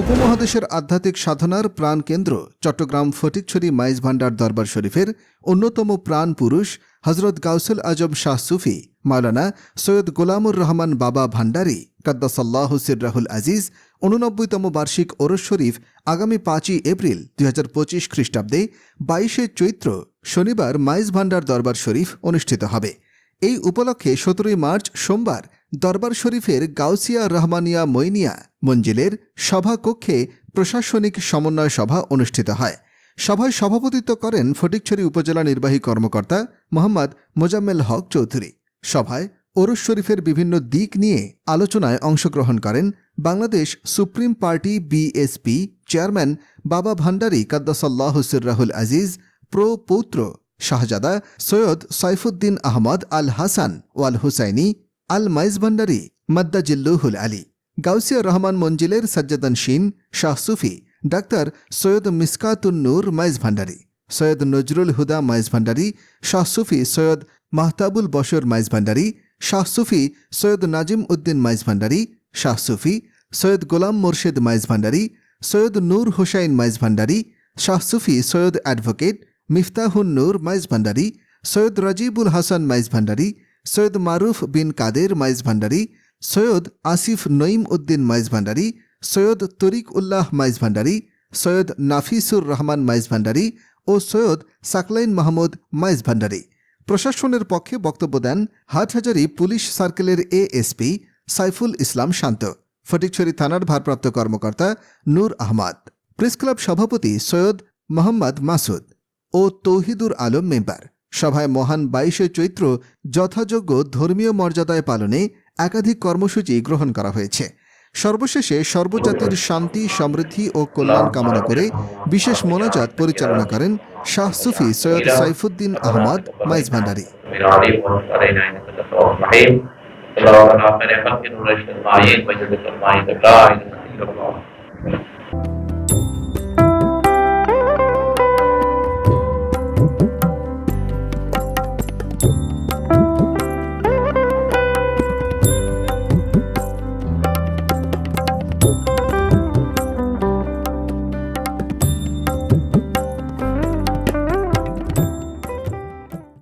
উপমহাদেশের আধ্যাত্মিক সাধনার প্রাণ কেন্দ্র চট্টগ্রাম ফটিকছড়ি মাইজ ভান্ডার দরবার শরীফের অন্যতম প্রাণ পুরুষ হজরত গাউসুল আজম শাহ সুফি, মাওলানা সৈয়দ গোলামুর রহমান বাবা ভান্ডারী, কাদ্দাসাল্লাহ সিররাহুল আজিজ উননব্বইতম বার্ষিক ওরস শরীফ আগামী পাঁচই এপ্রিল দুই হাজার পঁচিশ খ্রিস্টাব্দে বাইশে চৈত্র শনিবার মাইজ ভান্ডার দরবার শরীফ অনুষ্ঠিত হবে। এই উপলক্ষে সতেরোই মার্চ সোমবার দরবার শরীফের গাউসিয়া রহমানিয়া মইনিয়া মঞ্জিলের সভাকক্ষে প্রশাসনিক সমন্বয় সভা অনুষ্ঠিত হয়। সভায় সভাপতিত্ব করেন ফটিকছড়ি উপজেলা নির্বাহী কর্মকর্তা মোহাম্মদ মোজাম্মেল হক চৌধুরী। সভায় ওরস শরীফের বিভিন্ন দিক নিয়ে আলোচনায় অংশগ্রহণ করেন Bangladesh supreme party BSP chairman Baba Bhandari কাদ্দাসাল্লাহ সিররাহুল আজিজ, প্রো পৌত্র শাহজাদা সৈয়দ সাইফুদ্দিন আহমদ আল হাসান ওয়াল হুসাইনি আল মাইজ ভান্ডারী মাদ্দাজিল্লুহুল আলী, গাউসিয়া রহমান মঞ্জিলের সজ্জাদান শিন, শাহ সুফি, ডাক্তার সৈয়দ মিসকাতুন নূর মাইজ ভান্ডারী, সৈয়দ নজরুল হুদা মাইজ ভান্ডারী, শাহ সুফি সৈয়দ মাহতাবুল বশর মাইজ ভান্ডারী, শাহ সুফি সৈয়দ নাজিম উদ্দিন মাইজ ভান্ডারী, শাহ সুফি সৈয়দ গোলাম মোর্শেদ মাইজ ভান্ডারী, সৈয়দ নূর হোসাইন মাইজ ভান্ডারী, শাহ সুফি সৈয়দ অ্যাডভোকেট মিফতাহুন নূর মাইজ ভান্ডারী, সৈয়দ রাজিবুল হাসান মাইজ ভান্ডারী সৈয়দ মারুফ বিন কাদের মাইজ ভান্ডারী, সৈয়দ আসিফ নঈম উদ্দিন মাইজ ভান্ডারী, সৈয়দ তরিক উল্লাহ মাইজ ভান্ডারী, সৈয়দ নাফিসুর রহমান মাইজ ভান্ডারী ও সৈয়দ সাকলাইন মাহমুদ মাইজ ভান্ডারী। প্রশাসনের পক্ষে বক্তব্য দেন হাটহাজারী পুলিশ সার্কেলের এএসপি সাইফুল ইসলাম শান্ত, ফটিকছড়ি থানার ভারপ্রাপ্ত কর্মকর্তা নূর আহমদ প্রেস ক্লাব সভাপতি সৈয়দ মোহাম্মদ মাসুদ ও তৌহিদুর আলম মেম্বার। সভায় মহান বাইশে চৈত্র যথাযোগ্য ধর্মীয় মর্যাদায় পালনে একাধিক কর্মসূচি গ্রহণ করা হয়েছে সর্বশেষে সর্বজাতির শান্তি সমৃদ্ধি ও কল্যাণ কামনা করে বিশেষ মোনাজাত পরিচালনা করেন শাহ সুফি সৈয়দ সাইফুদ্দিন আহমদ মাইজ ভান্ডারী من عليم ونصر علينا انك انت الرؤوف الرحيم اللهم على خير خلق نور المعين وجدك المعين